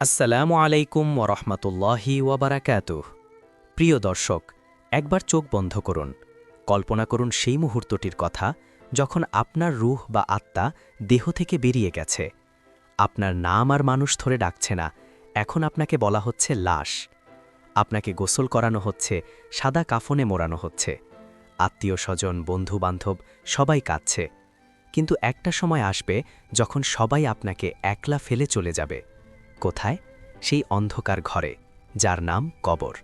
আসসালামু আলাইকুম ওরহমতুল্লাহি ওয়াবারাকাতুহ প্রিয় দর্শক, একবার চোখ বন্ধ করুন। কল্পনা করুন সেই মুহূর্তটির কথা যখন আপনার রুহ বা আত্মা দেহ থেকে বেরিয়ে গেছে। আপনার নাম আর মানুষ ধরে ডাকছে না, এখন আপনাকে বলা হচ্ছে লাশ। আপনাকে গোসল করানো হচ্ছে, সাদা কাফনে মোড়ানো হচ্ছে। আত্মীয় স্বজন বন্ধু বান্ধব সবাই কাঁদছে। কিন্তু একটা সময় আসবে যখন সবাই আপনাকে একলা ফেলে চলে যাবে। কোথায়? সেই অন্ধকার ঘরে, যার নাম কবর।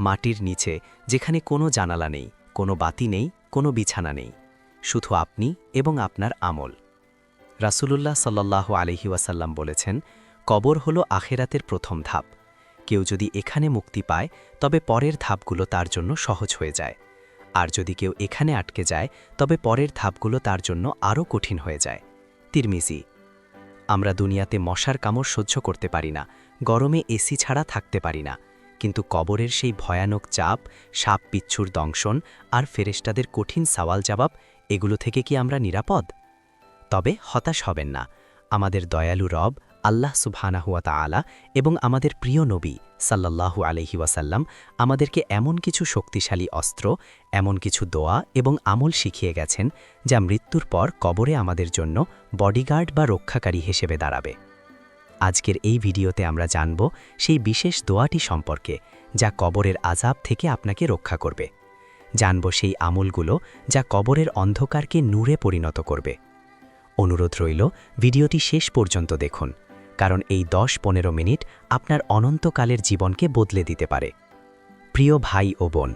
মাটির নিচে, যেখানে কোনো জানালা নেই, কোনো বাতি নেই, কোনো বিছানা নেই। শুধু আপনি এবং আপনার আমল। রাসূলুল্লাহ সাল্লাল্লাহু আলহি ওয়াসাল্লাম বলেছেন, কবর হল আখেরাতের প্রথম ধাপ। কেউ যদি এখানে মুক্তি পায়, তবে পরের ধাপগুলো তার জন্য সহজ হয়ে যায়। আর যদি কেউ এখানে আটকে যায়, তবে পরের ধাপগুলো তার জন্য আরও কঠিন হয়ে যায়। তিরমিজি আমরা দুনিয়াতে মশার কামড় সহ্য করতে পারি না, গরমে এসি ছাড়া থাকতে পারি না। কিন্তু কবরের সেই ভয়ানক চাপ, সাপ পিচ্ছুর দংশন আর ফেরেস্টাদের কঠিন সওয়াল জবাব, এগুলো থেকে কি আমরা নিরাপদ? তবে হতাশ হবেন না। আমাদের দয়ালু রব আল্লাহ সুবহানাহুয়া তাআলা এবং আমাদের প্রিয় নবী সাল্লাল্লাহু আলহি আমাদেরকে এমন কিছু শক্তিশালী অস্ত্র, এমন কিছু দোয়া এবং আমল শিখিয়ে গেছেন যা মৃত্যুর পর কবরে আমাদের জন্য বডিগার্ড বা রক্ষাকারী হিসেবে দাঁড়াবে। আজকের এই ভিডিওতে আমরা জানব সেই বিশেষ দোয়াটি সম্পর্কে যা কবরের আজাব থেকে আপনাকে রক্ষা করবে। জানব সেই আমলগুলো যা কবরের অন্ধকারকে নূরে পরিণত করবে। অনুরোধ রইল, ভিডিওটি শেষ পর্যন্ত দেখুন। কারণ এই দশ পনেরো মিনিট আপনার অনন্তকালের জীবনকে বদলে দিতে পারে। প্রিয় ভাই ও বোন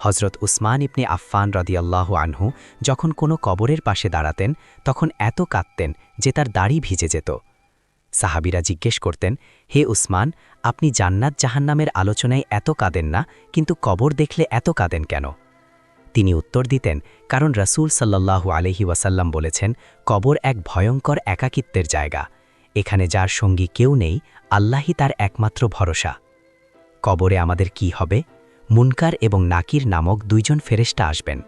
হজরত উসমান ইবনে আফফান রদিয়াল্লাহ আনহু যখন কোনো কবরের পাশে দাঁড়াতেন, তখন এত কাঁদতেন যে তার দাড়ি ভিজে যেত। সাহাবিরা জিজ্ঞেস করতেন, হে উসমান, আপনি জান্নাত জাহান্নামের আলোচনায় এত কাঁদেন না, কিন্তু কবর দেখলে এত কাঁদেন কেন? তিনি উত্তর দিতেন, কারণ রাসূল সাল্লাল্লাহু আলহি ওয়াসাল্লাম বলেছেন, কবর এক ভয়ঙ্কর একাকিত্বের জায়গা। এখানে যার সঙ্গী কেউ নেই, আল্লাহই তার একমাত্র ভরসা। কবরে আমাদের কি হবে? মুনকার এবং নাকির নামক দুইজন ফেরেস্টা আসবেন।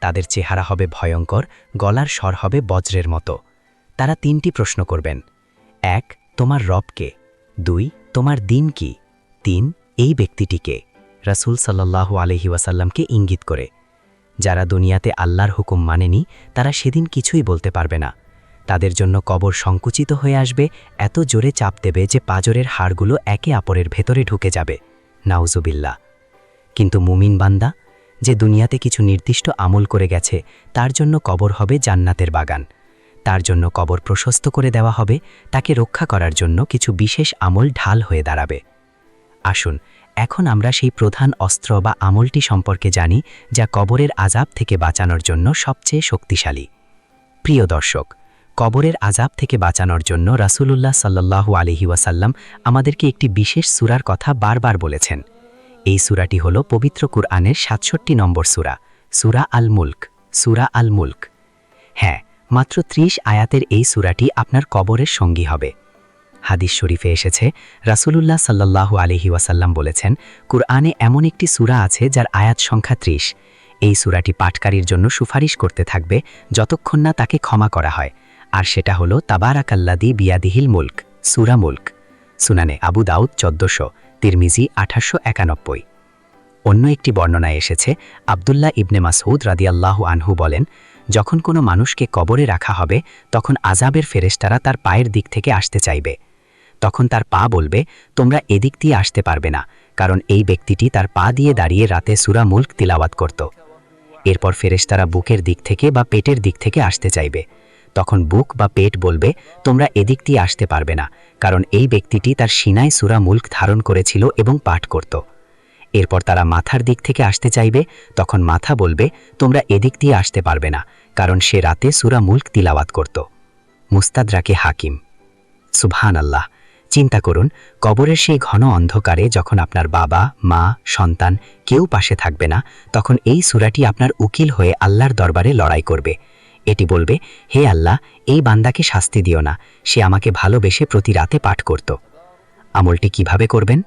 তাদের চেহারা হবে ভয়ঙ্কর, গলার স্বর হবে বজ্রের মতো। তারা তিনটি প্রশ্ন করবেন। এক, তোমার রবকে দুই, তোমার দিন কি? তিন, এই ব্যক্তিটিকে রাসূল সাল্লাল্লাহু আলহি ওয়াসাল্লামকে ইঙ্গিত করে। যারা দুনিয়াতে আল্লাহর হুকুম মানেনি, তারা সেদিন কিছুই বলতে পারবে না। তাদের জন্য কবর সংকুচিত হয়ে আসবে, এত জোরে চাপ দেবে যে পাজরের হাড়গুলো একে অপরের ভেতরে ঢুকে যাবে। নাউজুবিল্লা কিন্তু মুমিন বান্দা, যে দুনিয়াতে কিছু নির্দিষ্ট আমল করে গেছে, তার জন্য কবর হবে জান্নাতের বাগান। তার জন্য কবর প্রশস্ত করে দেওয়া হবে, তাকে রক্ষা করার জন্য কিছু বিশেষ আমল ঢাল হয়ে দাঁড়াবে। আসুন, এখন আমরা সেই প্রধান অস্ত্র বা আমলটি সম্পর্কে জানি, যা কবরের আজাব থেকে বাঁচানোর জন্য সবচেয়ে শক্তিশালী। প্রিয় দর্শক কবরের আজাব থেকে বাঁচানোর জন্য রাসূলুল্লাহ সাল্লাল্লাহু আলহি ওয়াসাল্লাম আমাদেরকে একটি বিশেষ সুরার কথা বারবার বলেছেন। এই সুরাটি হল পবিত্র কুরআনের সাতষট্টি নম্বর সুরা সুরা আল মুল্ক সুরা আল মুল্ক হ্যাঁ মাত্র ত্রিশ আয়াতের এই সুরাটি আপনার কবরের সঙ্গী হবে। হাদিস শরীফে এসেছে, রাসূলুল্লাহ সাল্লাল্লাহু আলহি ওয়াসাল্লাম বলেছেন, কুরআনে এমন একটি সুরা আছে যার আয়াত সংখ্যা ত্রিশ। এই সুরাটি পাটকারীর জন্য সুপারিশ করতে থাকবে যতক্ষণ না তাকে ক্ষমা করা হয়। আর সেটা হলো তাবারাকাল্লাদি বিয়াদিহিল মুল্ক, সুরা মুল্ক। সুনানে আবু দাউদ চোদ্দশো, তিরমিজি আঠাশশো একানব্বই। অন্য একটি বর্ণনায় এসেছে, আবদুল্লাহ ইবনে মাসউদ রাদিয়াল্লাহু আনহু বলেন, যখন কোনো মানুষকে কবরে রাখা হবে, তখন আজাবের ফেরেস্তারা তার পায়ের দিক থেকে আসতে চাইবে। তখন তার পা বলবে, তোমরা এদিক দিয়ে আসতে পারবে না, কারণ এই ব্যক্তিটি তার পা দিয়ে দাঁড়িয়ে রাতে সুরা মুল্ক তিলাওয়াত করত। এরপর ফেরেশতারা বুকের দিক থেকে বা পেটের দিক থেকে আসতে চাইবে। তখন বুক বা পেট বলবে, তোমরা এদিক দিয়ে আসতে পারবে না। কারণ এই ব্যক্তিটি তার সিনায় সুরা মুল্ক ধারণ করেছিল এবং পাঠ করত। এরপর তারা মাথার দিক থেকে আসতে চাইবে, তখন মাথা বলবে, তোমরা এদিক দিয়ে আসতে পারবে না। কারণ সে রাতে সুরা মুল্ক তিলাওয়াত করত। মুস্তাদরাকে হাকিম। সুবহান আল্লাহ চিন্তা করুন, কবরের সেই ঘন অন্ধকারে যখন আপনার বাবা, মা, সন্তান কেউ পাশে থাকবে না, তখন এই সুরাটি আপনার উকিল হয়ে আল্লাহর দরবারে লড়াই করবে। এটি বলবে, হে আল্লাহ, এই বান্দাকে শাস্তি দিও না। সে আমাকে ভালোবেসে প্রতি রাতে পাঠ করত। আমলটি কীভাবে করবেন?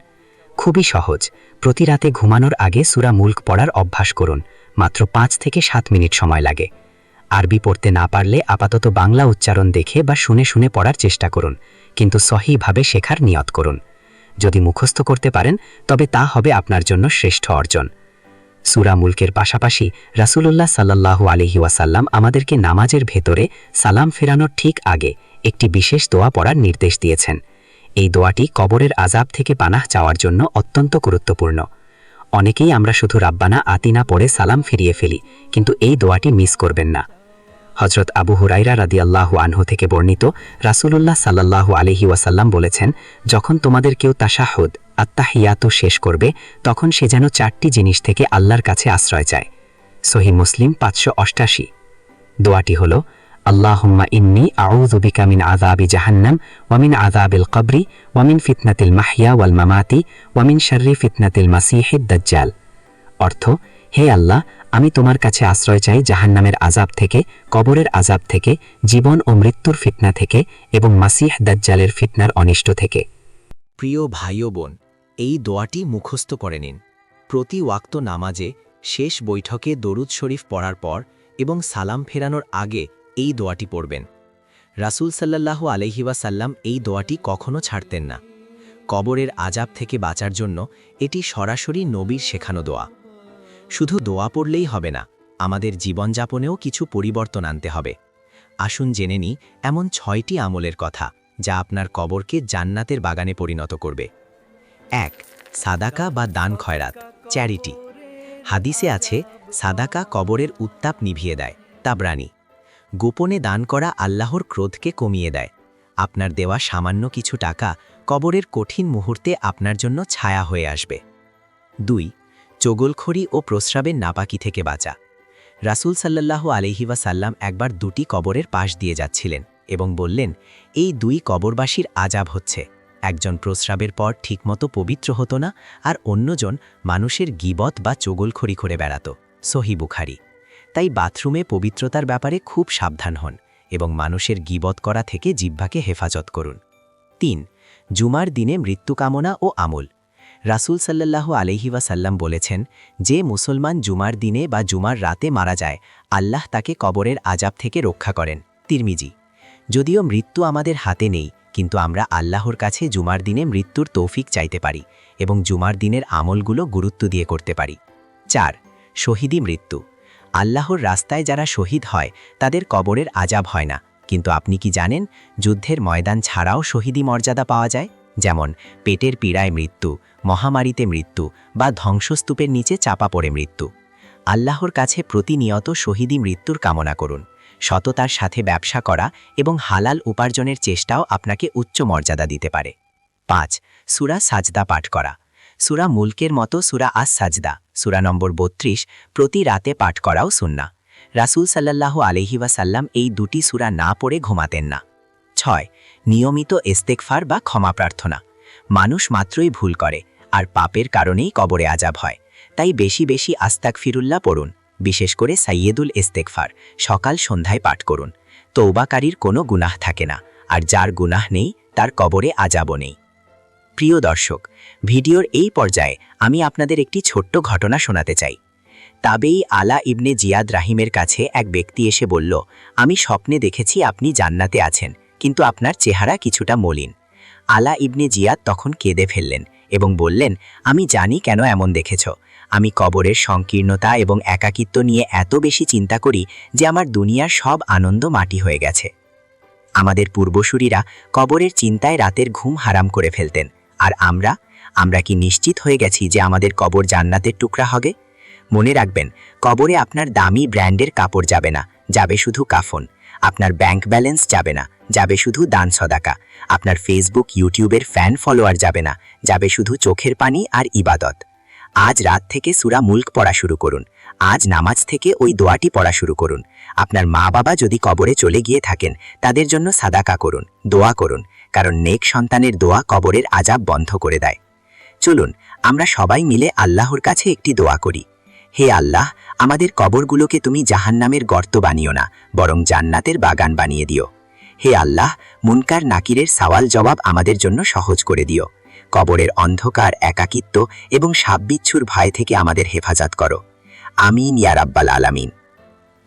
খুবই সহজ। প্রতি রাতে ঘুমানোর আগে সুরা মুল্ক পড়ার অভ্যাস করুন। মাত্র পাঁচ থেকে সাত মিনিট সময় লাগে। আরবি পড়তে না পারলে আপাতত বাংলা উচ্চারণ দেখে বা শুনে শুনে পড়ার চেষ্টা করুন, কিন্তু সহিভাবে শেখার নিয়ত করুন। যদি মুখস্থ করতে পারেন, তবে তা হবে আপনার জন্য শ্রেষ্ঠ অর্জন। সুরা মুলকের পাশাপাশি রাসুলুল্লাহ সাল্লাল্লাহু আলহি ওয়াসাল্লাম আমাদেরকে নামাজের ভেতরে সালাম ফেরানোর ঠিক আগে একটি বিশেষ দোয়া পড়ার নির্দেশ দিয়েছেন। এই দোয়াটি কবরের আজাব থেকে পানাহ চাওয়ার জন্য অত্যন্ত গুরুত্বপূর্ণ। অনেকেই আমরা শুধু রাব্বানা আতিনা পড়ে সালাম ফিরিয়ে ফেলি, কিন্তু এই দোয়াটি মিস করবেন না। হজরত আবু হুরাইরা রাদিয়াল্লাহু আনহু থেকে বর্ণিত, রাসূলুল্লাহ সাল্লাল্লাহু আলহি ওয়াসাল্লাম বলেছেন, যখন তোমাদের কেউ তাশাহুদ আত্মাহিয়াতু শেষ করবে, তখন সে যেন চারটি জিনিস থেকে আল্লাহর কাছে আশ্রয় চায়। সহি মুসলিম পাঁচশো অষ্টাশি। দোয়াটি হল, আল্লাহুম্মা ইন্নি আউযু বিকা মিন আযাবি জাহান্নাম, ওয়া মিন আযাবিল কবরি ওয়ামিন ফিতনাতিল মাহইয়া ওয়াল মামাতি, ওয়া মিন শাররি ফিতনাতিল মাসিহিদ দাজ্জাল। অর্থ, হে আল্লাহ আমি তোমার কাছে আশ্রয় চাই জাহান্নামের আজাব থেকে, কবরের আজাব থেকে, জীবন ও মৃত্যুর ফিতনা থেকে এবং মাসিহ দাজ্জালের ফিতনার অনিষ্ট থেকে। প্রিয় ভাই ও বোন, এই দোয়াটি মুখস্থ করে নিন। প্রতি ওয়াক্ত নামাজে শেষ বৈঠকে দরুদ শরীফ পড়ার পর এবং সালাম ফেরানোর আগে এই দোয়াটি পড়বেন। রাসূল সাল্লাল্লাহু আলহিওয়াসাল্লাম এই দোয়াটি কখনো ছাড়তেন না। কবরের আজাব থেকে বাঁচার জন্য এটি সরাসরি নবীর শেখানো দোয়া। শুধু দোয়া পড়লেই হবে না, আমাদের জীবনযাপনেও কিছু পরিবর্তন আনতে হবে। আসুন জেনে নিই, এমন ছয়টি আমলের কথা, যা আপনার কবরকে জান্নাতের বাগানে পরিণত করবে। এক, সাদাকা বা দান খয়রাত, চ্যারিটি। হাদিসে আছে, সাদাকা কবরের উত্তাপ নিভিয়ে দেয়, তাবরানি। গোপনে দান করা আল্লাহর ক্রোধকে কমিয়ে দেয়। আপনার দেওয়া সামান্য কিছু টাকা কবরের কঠিন মুহূর্তে আপনার জন্য ছায়া হয়ে আসবে। দুই চগলখড়ি ও প্রস্রাবের নাপাকি থেকে বাঁচা। রাসূল সাল্লাল্লাহু আলহি সাল্লাম একবার দুটি কবরের পাশ দিয়ে যাচ্ছিলেন এবং বললেন, এই দুই কবরবাসীর আজাব হচ্ছে। একজন প্রস্রাবের পর ঠিকমতো পবিত্র হতো না আর অন্যজন মানুষের গিবত বা চগলখড়ি করে বেড়াত। সহি বুখারি। তাই বাথরুমে পবিত্রতার ব্যাপারে খুব সাবধান হন এবং মানুষের গিবত করা থেকে জিহ্বাকে হেফাজত করুন। তিন, জুমার দিনে মৃত্যু কামনা ও আমল। রাসূল সাল্লাল্লাহু আলহি সাল্লাম বলেছেন, যে মুসলমান জুমার দিনে বা জুমার রাতে মারা যায়, আল্লাহ তাকে কবরের আজাব থেকে রক্ষা করেন। তিরমিজি, যদিও মৃত্যু আমাদের হাতে নেই, কিন্তু আমরা আল্লাহর কাছে জুমার দিনে মৃত্যুর তৌফিক চাইতে পারি এবং জুমার দিনের আমলগুলো গুরুত্ব দিয়ে করতে পারি। চার, শহীদি মৃত্যু। আল্লাহর রাস্তায় যারা শহীদ হয়, তাদের কবরের আজাব হয় না, কিন্তু আপনি কি জানেন, যুদ্ধের ময়দান ছাড়াও শহীদি মর্যাদা পাওয়া যায়? যেমন পেটের পীড়ায় মৃত্যু, মহামারীতে মৃত্যু বা ধ্বংসস্তূপের নিচে চাপা পড়ে মৃত্যু। আল্লাহর কাছে প্রতিনিয়ত শহীদি মৃত্যুর কামনা করুন। সততার সাথে ব্যবসা করা এবং হালাল উপার্জনের চেষ্টাও আপনাকে উচ্চ মর্যাদা দিতে পারে। পাঁচ, সুরা সাজদা পাঠ করা। সুরা মুলকের মতো সুরা আস সাজদা সুরা নম্বর বত্রিশ, প্রতি রাতে পাঠ করাও সুন্না রাসূল সাল্লাল্লাহু আলহি সাল্লাম এই দুটি সুরা না পড়ে ঘুমাতেন না। ছয়, নিয়মিত ইস্তেকফার বা ক্ষমা প্রার্থনা। মানুষ মাত্রই ভুল করে, আর পাপের কারণেই কবরে আজাব হয়। তাই বেশি বেশি আস্তাক ফিরুল্লাহ পড়ুন, বিশেষ করে সাইয়েদুল ইস্তেকফার সকাল সন্ধ্যায় পাঠ করুন। তৌবাকারীর কোনো গুনাহ থাকে না, আর যার গুনাহ নেই, তার কবরে আজাবও নেই। প্রিয় দর্শক, ভিডিওর এই পর্যায়ে আমি আপনাদের একটি ছোট্ট ঘটনা শোনাতে চাই। তাবেই আলা ইবনে জিয়াদ রাহিমের কাছে এক ব্যক্তি এসে বলল, আমি স্বপ্নে দেখেছি আপনি জান্নাতে আছেন। কিন্তু আপনার চেহারা কিছুটা মলিন। আলা ইবনে জিয়াদ তখন কেঁদে ফেললেন এবং বললেন, আমি জানি কেন এমন দেখেছ। আমি কবরের সংকীর্ণতা এবং একাকিত্ব নিয়ে এত বেশি চিন্তা করি যে আমার দুনিয়ার সব আনন্দ মাটি হয়ে গেছে। আমাদের পূর্বসূরীরা কবরের চিন্তায় রাতের ঘুম হারাম করে ফেলতেন। আর আমরা? আমরা কি নিশ্চিত হয়ে গেছি যে আমাদের কবর জান্নাতের টুকরা হবে? মনে রাখবেন, কবরে আপনার দামি ব্র্যান্ডের কাপড় যাবে না, যাবে শুধু কাফন। আপনার ব্যাংক ব্যালেন্স যাবে না। যাবে শুধু দান সদাকা। আপনার ফেসবুক ইউটিউবের ফ্যান ফলোয়ার যাবে না, যাবে শুধু চোখের পানি আর ইবাদত। আজ রাত থেকে সুরা মুল্ক পড়া শুরু করুন। আজ নামাজ থেকে ওই দোয়াটি পড়া শুরু করুন। আপনার মা বাবা যদি কবরে চলে গিয়ে থাকেন, তাদের জন্য সাদাকা করুন, দোয়া করুন, কারণ নেক সন্তানের দোয়া কবরের আজাব বন্ধ করে দেয়। চলুন, আমরা সবাই মিলে আল্লাহর কাছে একটি দোয়া করি। হে আল্লাহ, আমাদের কবরগুলোকে তুমি জাহান্নামের গর্ত বানিও না, বরং জান্নাতের বাগান বানিয়ে দিও। হে আল্লাহ, মুনকার নাকিরের সওয়াল জবাব আমাদের জন্য সহজ করে দিও। কবরের অন্ধকার, একাকিত্ব এবং সাববিচ্ছুর ভয় থেকে আমাদের হেফাজত করো। আমিন ইয়ারাব্বাল আলামিন।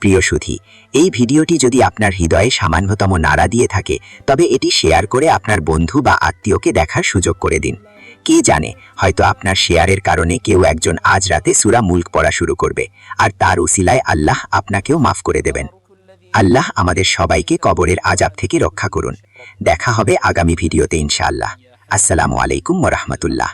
প্রিয় সুধী, এই ভিডিওটি যদি আপনার হৃদয়ে সামান্যতম নাড়া দিয়ে থাকে, তবে এটি শেয়ার করে আপনার বন্ধু বা আত্মীয়কে দেখার সুযোগ করে দিন। কে জানে, হয়তো আপনার শেয়ারের কারণে কেউ একজন আজ রাতে সুরা মুল্ক পড়া শুরু করবে, আর তার উসিলায় আল্লাহ আপনাকেও মাফ করে দেবেন। আল্লাহ আমাদের সবাইকে কবরের আজাব থেকে রক্ষা করুন। দেখা হবে আগামী ভিডিওতে ইনশাআল্লাহ। আসসালামু আলাইকুম ওরহমতুল্লাহ